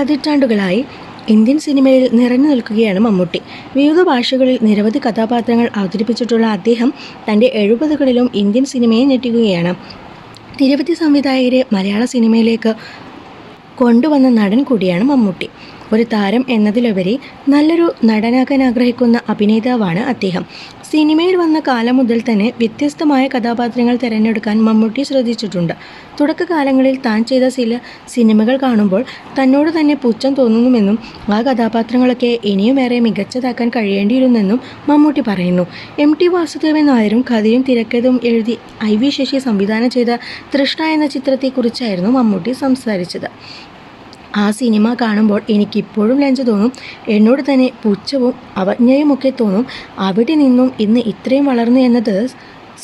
പതിറ്റാണ്ടുകളായി ഇന്ത്യൻ സിനിമയിൽ നിറഞ്ഞു നിൽക്കുകയാണ് മമ്മൂട്ടി. വിവിധ ഭാഷകളിൽ നിരവധി കഥാപാത്രങ്ങൾ അവതരിപ്പിച്ചിട്ടുള്ള അദ്ദേഹം തന്റെ എഴുപതുകളിലും ഇന്ത്യൻ സിനിമയെ ഞെട്ടിക്കുകയാണ്. നിരവധി സംവിധായകരെ മലയാള സിനിമയിലേക്ക് കൊണ്ടുവന്ന നടൻ കൂടിയാണ് മമ്മൂട്ടി. ഒരു താരം എന്നതിലുപരി നല്ലൊരു നടനാകാൻ ആഗ്രഹിക്കുന്ന അഭിനേതാവാണ് അദ്ദേഹം. സിനിമയിൽ വന്ന കാലം മുതൽ തന്നെ വ്യത്യസ്തമായ കഥാപാത്രങ്ങൾ തിരഞ്ഞെടുക്കാൻ മമ്മൂട്ടി ശ്രദ്ധിച്ചിട്ടുണ്ട്. തുടക്കകാലങ്ങളിൽ താൻ ചെയ്ത ചില സിനിമകൾ കാണുമ്പോൾ തന്നോട് തന്നെ പുച്ഛം തോന്നുന്നുവെന്നും ആ കഥാപാത്രങ്ങളൊക്കെ ഇനിയും ഏറെ മികച്ചതാക്കാൻ കഴിയേണ്ടിയിരുന്നെന്നും മമ്മൂട്ടി പറയുന്നു. എം ടി വാസുദേവൻ നായരും കഥയും തിരക്കഥയും എഴുതി ഐ വി ശശി സംവിധാനം ചെയ്ത തൃഷ്ണ എന്ന ചിത്രത്തെക്കുറിച്ചായിരുന്നു മമ്മൂട്ടി സംസാരിച്ചത്. ആ സിനിമ കാണുമ്പോൾ എനിക്കിപ്പോഴും ലഞ്ച് തോന്നും. എന്നോട് തന്നെ പുച്ഛവും അവജ്ഞയുമൊക്കെ തോന്നും. അവിടെ നിന്നും ഇന്ന് ഇത്രയും വളർന്നു എന്നത്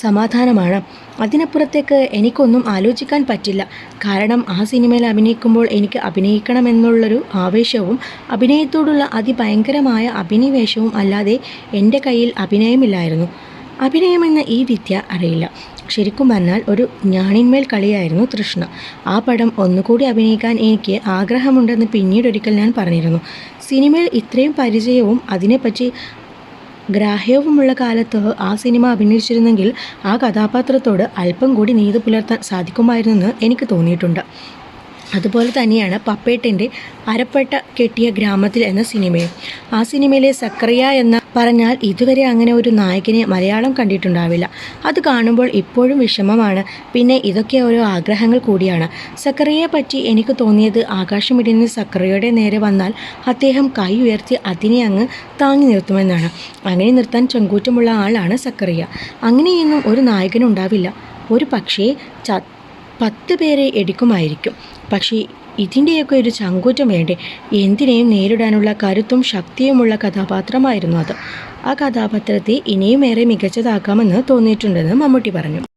സമാധാനമാണ്. അതിനപ്പുറത്തേക്ക് എനിക്കൊന്നും ആലോചിക്കാൻ പറ്റില്ല. കാരണം ആ സിനിമയിൽ അഭിനയിക്കുമ്പോൾ എനിക്ക് അഭിനയിക്കണമെന്നുള്ളൊരു ആവേശവും അഭിനയത്തോടുള്ള അതിഭയങ്കരമായ അഭിനിവേശവും അല്ലാതെ എന്റെ കയ്യിൽ അഭിനയമില്ലായിരുന്നു. അഭിനയമെന്ന ഈ വിദ്യ അറിയില്ല. ശരിക്കും പറഞ്ഞാൽ ഒരു ഞാണിന്മേൽ കളിയായിരുന്നു തൃഷ്ണ. ആ പടം ഒന്നുകൂടി അഭിനയിക്കാൻ എനിക്ക് ആഗ്രഹമുണ്ടെന്ന് പിന്നീടൊരിക്കൽ ഞാൻ പറഞ്ഞിരുന്നു. സിനിമയിൽ ഇത്രയും പരിചയവും അതിനെപ്പറ്റി ഗ്രാഹ്യവുമുള്ള കാലത്ത് ആ സിനിമ അഭിനയിച്ചിരുന്നെങ്കിൽ ആ കഥാപാത്രത്തോട് അല്പം കൂടി നീതി പുലർത്താൻ സാധിക്കുമായിരുന്നെന്ന് എനിക്ക് തോന്നിയിട്ടുണ്ട്. അതുപോലെ തന്നെയാണ് പപ്പേട്ടിന്റെ അരപ്പട്ട കെട്ടിയ ഗ്രാമത്തിൽ എന്ന സിനിമയും. ആ സിനിമയിലെ സക്രിയ എന്ന പറഞ്ഞാൽ ഇതുവരെ അങ്ങനെ ഒരു നായകനെ മലയാളം കണ്ടിട്ടുണ്ടാവില്ല. അത് കാണുമ്പോൾ ഇപ്പോഴും വിഷമമാണ്. പിന്നെ ഇതൊക്കെ ഓരോ ആഗ്രഹങ്ങൾ കൂടിയാണ്. സക്രിയയെ പറ്റി എനിക്ക് തോന്നിയത് ആകാശമിടുന്ന സക്രിയയുടെ നേരെ വന്നാൽ അദ്ദേഹം കൈ ഉയർത്തി അതിനെ അങ്ങ് താങ്ങി നിർത്തുമെന്നാണ്. അങ്ങനെ നിർത്താൻ ചങ്കൂറ്റമുള്ള ആളാണ് സക്രിയ അങ്ങനെയൊന്നും ഒരു നായകനുണ്ടാവില്ല. ഒരു പക്ഷേ പത്ത് പേരെ എടുക്കുമായിരിക്കും. പക്ഷേ ഇതിന്റെയൊക്കെ ഒരു ചങ്കൂറ്റം വേണ്ടേ? എന്തിനേയും നേരിടാനുള്ള കരുത്തും ശക്തിയുമുള്ള കഥാപാത്രമായിരുന്നു അത്. ആ കഥാപാത്രത്തെ ഇനിയും ഏറെ മികച്ചതാക്കാമെന്ന് തോന്നിയിട്ടുണ്ടെന്ന് മമ്മൂട്ടി പറഞ്ഞു.